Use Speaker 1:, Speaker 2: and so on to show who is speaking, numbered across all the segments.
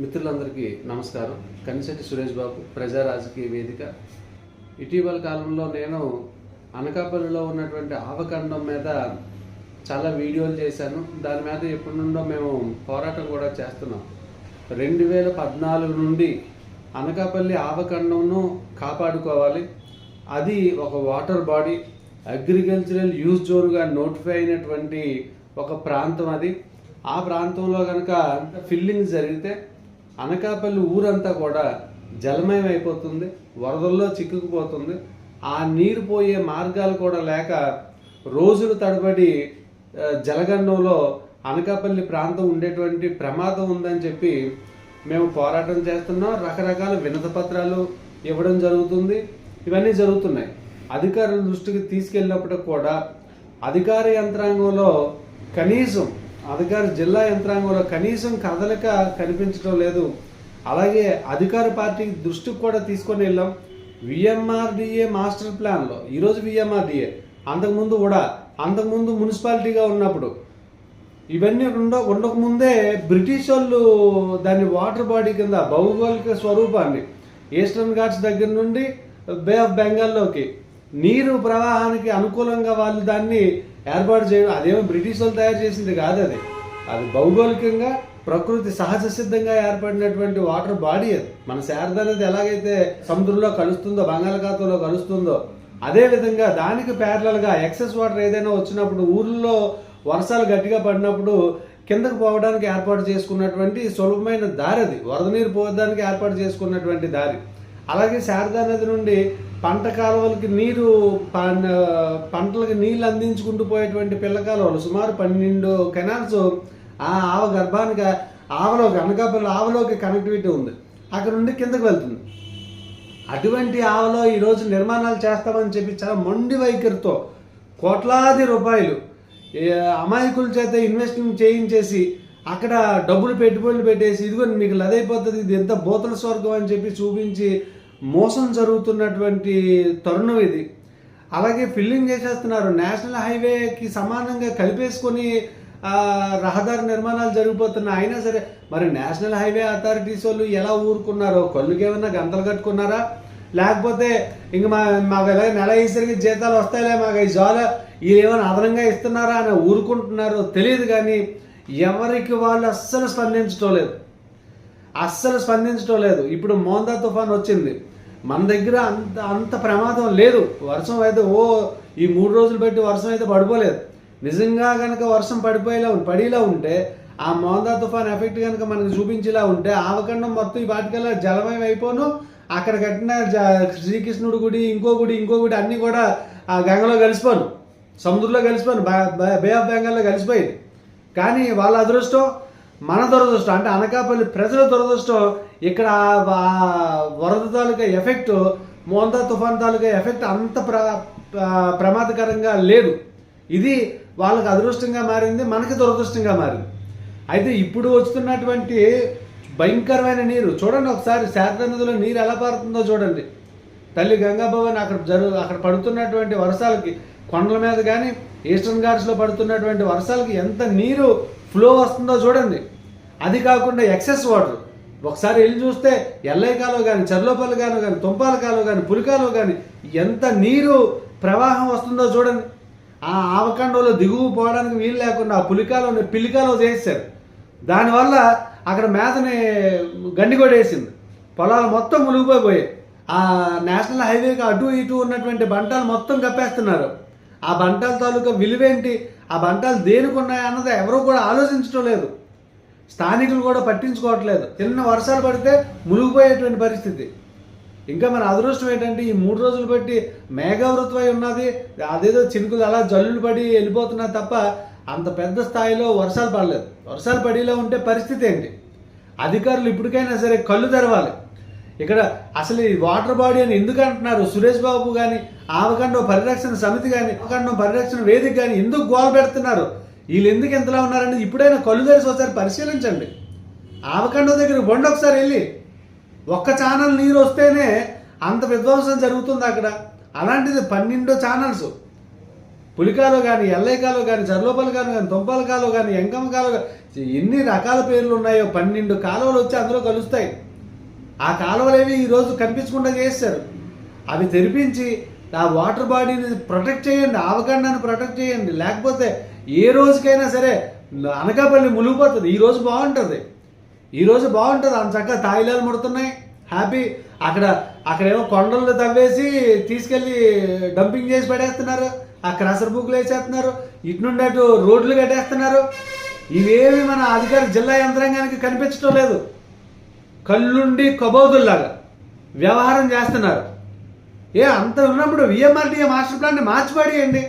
Speaker 1: మిత్రులందరికీ నమస్కారం. కనిశెట్టి సురేష్ బాబు ప్రజా రాజకీయ వేదిక. ఇటీవల కాలంలో నేను అనకాపల్లిలో ఉన్నటువంటి ఆవకాండం మీద చాలా వీడియోలు చేశాను. దాని మీద ఎప్పటి నుండో మేము పోరాటం కూడా చేస్తున్నాం. రెండు వేల పద్నాలుగు నుండి అనకాపల్లి ఆవకాండంను కాపాడుకోవాలి. అది ఒక వాటర్ బాడీ అగ్రికల్చరల్ యూజ్ జోన్గా నోటిఫై అయినటువంటి ఒక ప్రాంతం అది. ఆ ప్రాంతంలో కనుక ఫిల్లింగ్ జరిగితే అనకాపల్లి ఊరంతా కూడా జలమయం అయిపోతుంది వరదల్లో చిక్కుకుపోతుంది. ఆ నీరు పోయే మార్గాలు కూడా లేక రోజులు తడబడి జలగండంలో అనకాపల్లి ప్రాంతం ఉండేటువంటి ప్రమాదం ఉందని చెప్పి మేము పోరాటం చేస్తున్నాం. రకరకాల వినత పత్రాలు ఇవ్వడం జరుగుతుంది. ఇవన్నీ జరుగుతున్నాయి. అధికారుల దృష్టికి తీసుకెళ్ళినప్పటికి కూడా అధికార యంత్రాంగంలో కనీసం అధికార జిల్లా యంత్రాంగంలో కనీసం కదలిక కనిపించడం లేదు. అలాగే అధికార పార్టీ దృష్టికి కూడా తీసుకొని వెళ్ళాం. విఎంఆర్డిఏ మాస్టర్ ప్లాన్లో ఈరోజు విఎంఆర్డిఏ అంతకుముందు కూడా అంతకుముందు మున్సిపాలిటీగా ఉన్నప్పుడు. ఇవన్నీ ఉండ ఉండకముందే బ్రిటిష్ వాళ్ళు దాన్ని వాటర్ బాడీ కింద భౌగోళిక స్వరూపాన్ని ఈస్టర్న్ ఘాట్స్ దగ్గర నుండి బే ఆఫ్ బెంగాల్లోకి నీరు ప్రవాహానికి అనుకూలంగా వాళ్ళు దాన్ని ఏర్పాటు చేయడం అదేమో బ్రిటిష్ వాళ్ళు తయారు చేసింది కాదు అది. అది భౌగోళికంగా ప్రకృతి సహజ సిద్ధంగా ఏర్పడినటువంటి వాటర్ బాడీ అది. మన శారద అనేది ఎలాగైతే సముద్రంలో కలుస్తుందో బంగాళాఖాతంలో కలుస్తుందో అదే విధంగా దానికి ప్యారలల్గా ఎక్సెస్ వాటర్ ఏదైనా వచ్చినప్పుడు ఊర్లో వర్షాలు గట్టిగా పడినప్పుడు కిందకు పోవడానికి ఏర్పాటు చేసుకున్నటువంటి సులభమైన దారి అది. వరద నీరు పోవడానికి ఏర్పాటు చేసుకున్నటువంటి దారి. అలాగే శారదా నది నుండి పంట కాలువలకి నీరు పంటలకు నీళ్ళు అందించుకుంటూ పోయేటువంటి పిల్ల కాలువలు సుమారు పన్నెండు కెనాల్స్ ఆ ఆవ గర్భానికి ఆవలోకి అనకాపల్లి ఆవలోకి కనెక్టివిటీ ఉంది. అక్కడ నుండి కిందకు వెళ్తుంది. అటువంటి ఆవలో ఈరోజు నిర్మాణాలు చేస్తామని చెప్పి చాలా మొండి వైఖరితో కోట్లాది రూపాయలు అమాయకుల చేత ఇన్వెస్ట్మెంట్ చేయించేసి అక్కడ డబ్బులు పెట్టుబడులు పెట్టేసి ఇదిగో మీకు లదైపోతుంది ఇది ఎంత బోతల స్వర్గం అని చెప్పి చూపించి మోసం జరుగుతున్నటువంటి తరుణం ఇది. అలాగే ఫిల్లింగ్ చేసేస్తున్నారు. నేషనల్ హైవేకి సమానంగా కలిపేసుకొని రహదారి నిర్మాణాలు జరిగిపోతున్నాయి. అయినా సరే మరి నేషనల్ హైవే అథారిటీస్ వాళ్ళు ఎలా ఊరుకున్నారో? కళ్ళుకి ఏమన్నా గంతలు కట్టుకున్నారా? లేకపోతే ఇంక మా మాకు ఎలా నెల అయ్యేసరికి జీతాలు వస్తాయిలే మాకు ఈ జాల ఏమైనా అదనంగా ఇస్తున్నారా అని ఊరుకుంటున్నారో తెలియదు కానీ ఎవరికి వాళ్ళు అస్సలు స్పందించడం లేదు. అస్సలు స్పందించడం లేదు. ఇప్పుడు మోందా తుఫాన్ వచ్చింది. మన దగ్గర అంత అంత ప్రమాదం లేదు. వర్షం అయితే ఓ ఈ మూడు రోజులు బట్టి వర్షం అయితే పడిపోలేదు. నిజంగా కనుక వర్షం పడిపోయేలా ఉం- పడేలా ఉంటే ఆ మోందా తుఫాన్ ఎఫెక్ట్ కనుక మనకు చూపించేలా ఉంటే ఆవకండం మొత్తం ఈ వాటికల్లా జలమయం అయిపోను. అక్కడ కట్టిన జ- శ్రీకృష్ణుడు గుడి ఇంకో గుడి ఇంకో గుడి అన్నీ కూడా ఆ గంగలో కలిసిపోను. సముద్రంలో కలిసిపోను. బ- బే ఆఫ్ బెంగాల్లో కలిసిపోయింది. కానీ వాళ్ళ అదృష్టం మన దురదృష్టం అంటే అనకాపల్లి ప్రజల దురదృష్టం ఇక్కడ వరద తాలూకా ఎఫెక్ట్ మోందా తుఫాన్ తాలూకా ఎఫెక్ట్ అంత ప్ర ప్ర- ప్రమాదకరంగా లేదు. ఇది వాళ్ళకి అదృష్టంగా మారింది మనకి దురదృష్టంగా మారింది. అయితే ఇప్పుడు వస్తున్నటువంటి భయంకరమైన నీరు చూడండి ఒకసారి శారదా నదిలో నీరు ఎలా పారుతుందో చూడండి. తల్లి గంగాభవన్ అక్కడ జరు అక్కడ పడుతున్నటువంటి వర్షాలకి కొండల మీద కానీ ఈస్టర్న్ ఘాట్స్లో పడుతున్నటువంటి వర్షాలకి ఎంత నీరు ఫ్లో వస్తుందో చూడండి. అది కాకుండా ఎక్సెస్ వాటర్. ఒకసారి వెళ్ళి చూస్తే ఎల్లయ్య కాలువ కానీ చర్లోపల్లి కాలువ కానీ తుంపాల కాలువ కానీ పులికాలువ కానీ ఎంత నీరు ప్రవాహం వస్తుందో చూడండి. ఆ ఆవకండంలో దిగువ పోవడానికి వీలు లేకుండా ఆ పులికాలువని పిల్లికాలువ చేశారు దానివల్ల అక్కడ మేతని గండిగొడేసింది పొలాలు మొత్తం మునిగిపోయిపోయాయి. ఆ నేషనల్ హైవేకి అటు ఇటు ఉన్నటువంటి బంటాలు మొత్తం కప్పేస్తున్నారు. ఆ బంటాల తాలూకా విలువేంటి? ఆ బంటాలు దేనికి ఉన్నాయన్నది ఎవరూ కూడా ఆలోచించడం లేదు. స్థానికులు కూడా పట్టించుకోవట్లేదు. చిన్న వర్షాలు పడితే మునిగిపోయేటువంటి పరిస్థితి. ఇంకా మన అదృష్టం ఏంటంటే ఈ మూడు రోజులు బట్టి మేఘావృతమై ఉన్నది. అదేదో చినుకులు అలా జల్లులు పడి వెళ్ళిపోతున్నా తప్ప అంత పెద్ద స్థాయిలో వర్షాలు పడలేదు. వర్షాలు పడేలా ఉంటే పరిస్థితి ఏంటి? అధికారులు ఇప్పటికైనా సరే కళ్ళు తెరవాలి. ఇక్కడ అసలు ఈ వాటర్ బాడీ అని ఎందుకు అంటున్నారు? సురేష్ బాబు కానీ ఆవకాండం పరిరక్షణ సమితి కానీ ఆవకాండం పరిరక్షణ వేదిక కానీ ఎందుకు గోల పెడుతున్నారు? వీళ్ళు ఎందుకు ఎంతలా ఉన్నారని ఇప్పుడైనా కళ్ళు తెరిచి ఒకసారి పరిశీలించండి. ఆవకాండం దగ్గర బండి ఒకసారి వెళ్ళి. ఒక్క ఛానల్ నీరు వస్తేనే అంత విధ్వంసం జరుగుతుంది అక్కడ. అలాంటిది పన్నెండు ఛానల్స్.
Speaker 2: పులికాలో కానీ ఎల్లైకాలో కానీ చర్లోపల కాలు కానీ తొంపల కాలో కానీ ఎంకమ్మ కాలో కానీ ఎన్ని రకాల పేర్లు ఉన్నాయో పన్నెండు కాలువలు వచ్చి అందులో కలుస్తాయి. ఆ కాలువలేవి ఈరోజు కనిపించకుండా చేశారు అవి తెరిపించి ఆ వాటర్ బాడీని ప్రొటెక్ట్ చేయండి ఆవకాండాన్ని ప్రొటెక్ట్ చేయండి. లేకపోతే ఏ రోజుకైనా సరే అనకాపల్లి మునిగిపోతుంది. ఈరోజు బాగుంటుంది. ఈ రోజు బాగుంటుంది. అంత చక్కగా తాయిలాలు ముడుతున్నాయి. హ్యాపీ అక్కడ అక్కడేమో కొండలు తవ్వేసి తీసుకెళ్ళి డంపింగ్ చేసి పడేస్తున్నారు. ఆ క్రసర్ బుక్లు వేసేస్తున్నారు. ఇటు నుండి అటు రోడ్లు కట్టేస్తున్నారు. ఇవేమి మన అధికార జిల్లా యంత్రాంగానికి కనిపించడం లేదు. కళ్ళుండి కబోదుల్లాగా వ్యవహారం చేస్తున్నారు. ఏ అంత ఉన్నప్పుడు విఎంఆర్డీఏ మాస్టర్ ప్లాన్ని మార్చిపడేయండి.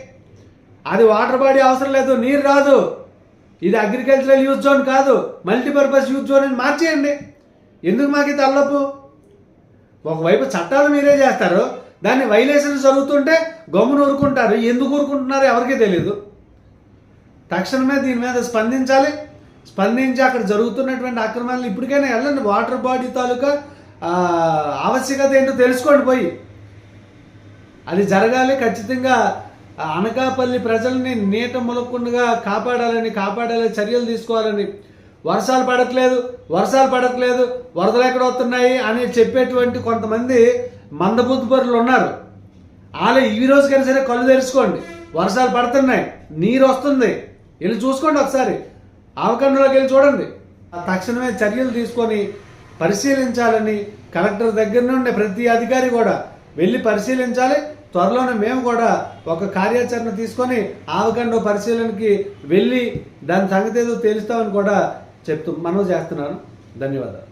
Speaker 2: అది వాటర్ బాడీ అవసరం లేదు నీరు రాదు. ఇది అగ్రికల్చరల్ యూజ్ జోన్ కాదు మల్టీపర్పస్ యూజ్ జోన్ అని మార్చేయండి. ఎందుకు మాకు ఇది అల్లపు? ఒకవైపు చట్టాలు మీరే చేస్తారు దాన్ని వైలేషన్ జరుగుతుంటే గమ్మున ఊరుకుంటారు. ఎందుకు ఊరుకుంటున్నారో ఎవరికీ తెలియదు తక్షణమే దీని మీద స్పందించాలి. స్పందించి అక్కడ జరుగుతున్నటువంటి అక్రమాలను ఇప్పటికైనా వెళ్ళండి. వాటర్ బాడీ తాలూకా ఆవశ్యకత ఏంటో తెలుసుకోండి పోయి. అది జరగాలి. ఖచ్చితంగా అనకాపల్లి ప్రజల్ని నీట ములక్కుండగా కాపాడాలని కాపాడాలని చర్యలు తీసుకోవాలని వర్షాలు పడట్లేదు వర్షాలు పడట్లేదు వరదలు ఎక్కడ వస్తున్నాయి అని చెప్పేటువంటి కొంతమంది మందబుద్ధిపరులు ఉన్నారు. వాళ్ళు ఈ రోజుకైనా సరే కళ్ళు తెరుచుకోండి. వర్షాలు పడుతున్నాయి నీరు వస్తుంది. వెళ్ళి చూసుకోండి ఒకసారి. ఆవకండలోకి వెళ్ళి చూడండి. ఆ తక్షణమే చర్యలు తీసుకొని పరిశీలించాలని కలెక్టర్ దగ్గర నుండి ప్రతి అధికారి కూడా వెళ్ళి పరిశీలించాలి. త్వరలోనే మేము కూడా ఒక కార్యాచరణ తీసుకొని ఆవకండ పరిశీలనకి వెళ్ళి దాని సంగతి ఏదో తెలుస్తామని కూడా చెప్తూ మనం చేస్తున్నాను. ధన్యవాదాలు.